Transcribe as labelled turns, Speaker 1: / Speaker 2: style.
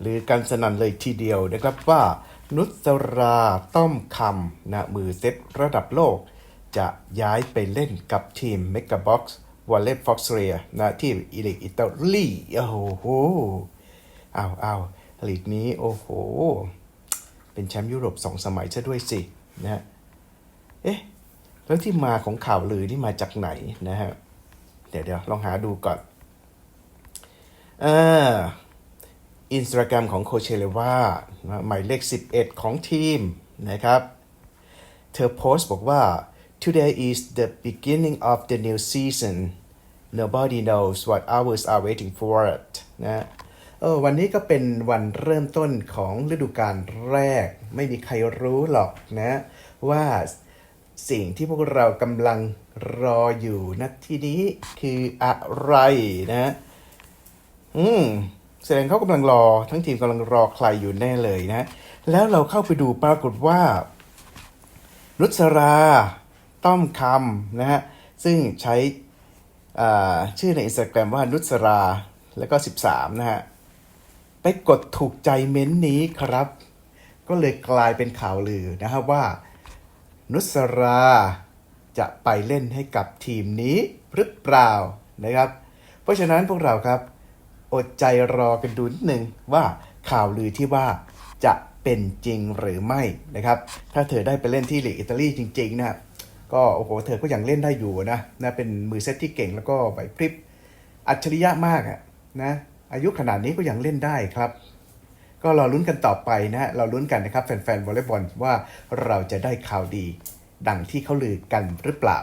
Speaker 1: หรือกันสนันเลยทีเดียวนะครับว่านุสราต้อมคำนะมือเซตระดับโลก จะย้ายไปเล่นกับทีม m e g a b o x w a l l e t f o x r e a นะที่อีลิกอิตาลีโอ้โหเอาเอาลีกนี้โอ้โห เป็นแชมป์ยุโรปสองสมัยซะด้วยสินะเอ๊ะ แล้วที่มาของข่าวลือนี่มาจากไหนนะฮะ เดี๋ยวเดี๋ยวลองหาดูก่อนอ่า อินสตาแกรมของโคเชเลวาหมายเลข 11 ของทีมนะครับ เธอโพสต์บอกว่า today is the beginning of the new season nobody knows what hours are waiting for it นะเออวันนี้ก็เป็นวันเริ่มต้นของฤดูกาลแรก ไม่มีใครรู้หรอกนะ ว่าสิ่งที่พวกเรากำลังรออยู่นะที่นี้คืออะไรนะ อืม แสดงเขากำลังรอ ทั้งทีมกำลังรอใครอยู่แน่เลยนะ แล้วเราเข้าไปดูปรากฏว่านุสราต้อมคำนะฮะซึ่งใช้ชื่อในอินสตาแกรมว่านุสราแล้วก็ 13 นะฮะ ไปกดถูกใจเม้นต์นี้ครับ ก็เลยกลายเป็นข่าวลือนะครับว่า นุสราจะไปเล่นให้กับทีมนี้หรือเปล่านะครับ เพราะฉะนั้นพวกเราครับ อดใจรอกันดูนิดนึงว่าข่าวลือที่ว่าจะเป็นจริงหรือไม่นะครับ ถ้าเธอได้ไปเล่นที่ลีกอิตาลีจริงๆนะก็โอ้โหเธอก็ยังเล่นได้อยู่นะนะเป็นมือเซตที่เก่งแล้วก็ไหวพริบอัจฉริยะมากอะนะอายุขนาดนี้ก็ยังเล่นได้ครับ ก็รอลุ้นกันต่อไปนะฮะเราลุ้นกันนะครับแฟนๆวอลเลย์บอลว่าเราจะได้ข่าวดี ดังที่เขาลือกันหรือเปล่า